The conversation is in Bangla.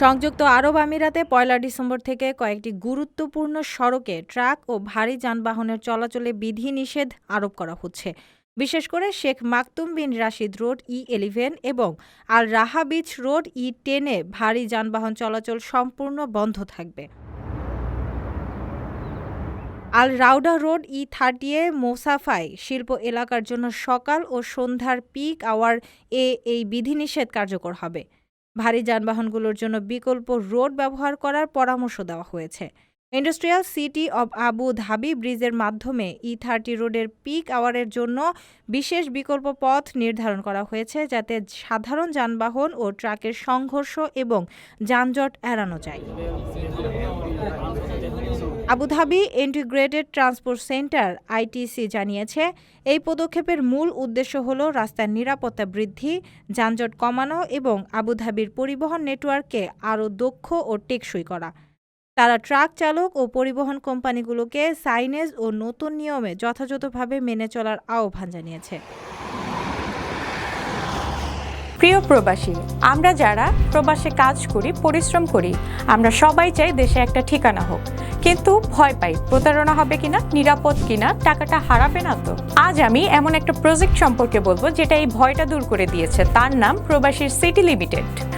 সংযুক্ত আরব আমিরাতে পয়লা ডিসেম্বর থেকে কয়েকটি গুরুত্বপূর্ণ সড়কে ট্রাক ও ভারী যানবাহনের চলাচলে বিধিনিষেধ আরোপ করা হচ্ছে। বিশেষ করে Sheikh Maktoum bin Rashid road E eleven এবং আল রাহা বিচ রোড ই টেনে ভারী যানবাহন চলাচল সম্পূর্ণ বন্ধ থাকবে। আল রাউডা রোড ই থার্টিয়ে মোসাফাই শিল্প এলাকার জন্য সকাল ও সন্ধ্যার পিক আওয়ার এ এই বিধিনিষেধ কার্যকর হবে। ভারী যানবাহনগুলোর জন্য বিকল্প রোড ব্যবহার করার পরামর্শ দেওয়া হয়েছে। Industrial city of Abu Dhabi ব্রিজের মাধ্যমে ই থার্টি রোডের পিক আওয়ারের জন্য বিশেষ বিকল্প পথ নির্ধারণ করা হয়েছে যাতে সাধারণ যানবাহন ও ট্রাকের সংঘর্ষ এবং যানজট এড়ানো যায়। Abu Dhabi integrated transport centre ITC জানিয়েছে, এই পদক্ষেপের মূল উদ্দেশ্য হল রাস্তার নিরাপত্তা বৃদ্ধি, যানজট কমানো এবং আবুধাবির পরিবহন নেটওয়ার্ককে আরও দক্ষ ও টেকসই করা। তারা ট্রাক চালক ও পরিবহন কোম্পানিগুলোকে সাইনেজ ও নতুন নিয়মে যথাযথভাবে মেনে চলার আহ্বান জানিয়েছে। প্রিয় প্রবাসী, আমরা যারা প্রবাসে কাজ করি, পরিশ্রম করি, আমরা সবাই চাই দেশে একটা ঠিকানা হোক। কিন্তু ভয় পাই, প্রতারণা হবে কিনা, নিরাপদ কিনা, টাকাটা হারাবে না তো? আজ আমি এমন একটা প্রজেক্ট সম্পর্কে বলব, যেটা এই ভয়টা দূর করে দিয়েছে। তার নাম প্রবাসীর সিটি লিমিটেড।